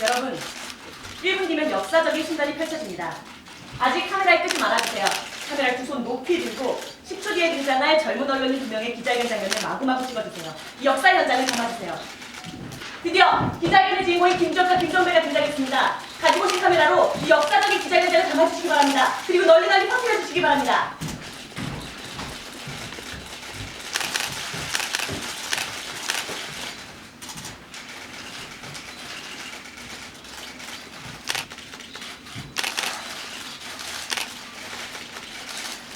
여러분, 1분 뒤면 역사적인 순간이 펼쳐집니다. 아직 카메라에 끄지 말아주세요. 카메라 두손 높이 들고 10초 뒤에 등장할 젊은 언론인 두 명의 기자회견 장면을 마구마구 찍어주세요. 이 역사 현장을 담아주세요. 드디어 기자회견의 주인공인 김종과 김종배가 등장했습니다. 가지고 오신 카메라로 이 역사적인 기자회견을 담아주시기 바랍니다. 그리고 널리 널리 퍼뜨려주시기 바랍니다.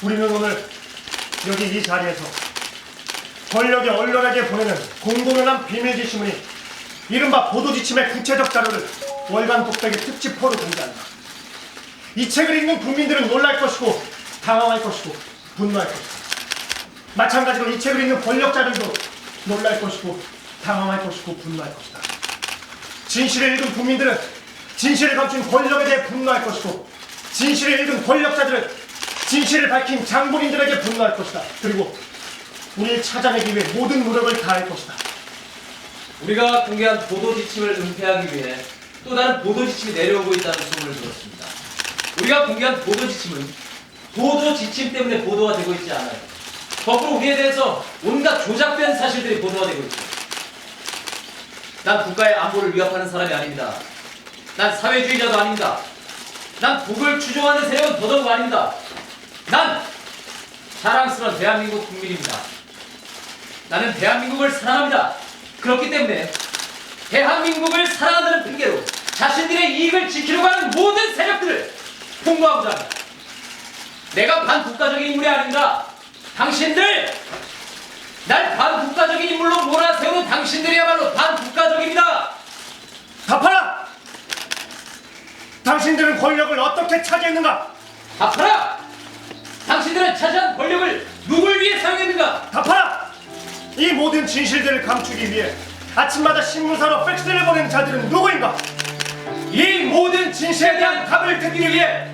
우리는 오늘 여기 이 자리에서 권력이 언론에게 보내는 공공연한 비밀 지시문이 이른바 보도 지침의 구체적 자료를 월간 독백의 특집호로 공개한다. 이 책을 읽는 국민들은 놀랄 것이고 당황할 것이고 분노할 것이다. 마찬가지로 이 책을 읽는 권력자들도 놀랄 것이고 당황할 것이고 분노할 것이다. 진실을 읽은 국민들은 진실을 감춘 권력에 대해 분노할 것이고 진실을 읽은 권력자들은 진실을 밝힌 장본인들에게 분노할 것이다. 그리고 우리를 찾아내기 위해 모든 노력을 다할 것이다. 우리가 공개한 보도 지침을 은폐하기 위해 또 다른 보도 지침이 내려오고 있다는 소문을 들었습니다. 우리가 공개한 보도 지침은 보도 지침 때문에 보도가 되고 있지 않아요. 거꾸로 우리에 대해서 온갖 조작된 사실들이 보도가 되고 있죠. 난 국가의 안보를 위협하는 사람이 아닙니다. 난 사회주의자도 아닙니다. 난 북을 추종하는 세력은 더더욱 아닙니다. 난 자랑스러운 대한민국 국민입니다. 나는 대한민국을 사랑합니다. 그렇기 때문에 대한민국을 사랑한다는 핑계로 자신들의 이익을 지키려고 하는 모든 세력들을 폭로하고자 합니다. 내가 반국가적인 인물이 아닙니다. 당신들! 날 반국가적인 인물로 몰아세우는 당신들이야말로 반국가적입니다. 답하라! 당신들은 권력을 어떻게 차지했는가? 답하라! 당신들은 차지한 권력을 누굴 위해 사용했는가? 답하라! 이 모든 진실들을 감추기 위해 아침마다 신문사로 팩스를 보내는 자들은 누구인가? 이 모든 진실에 대한 답을 듣기 위해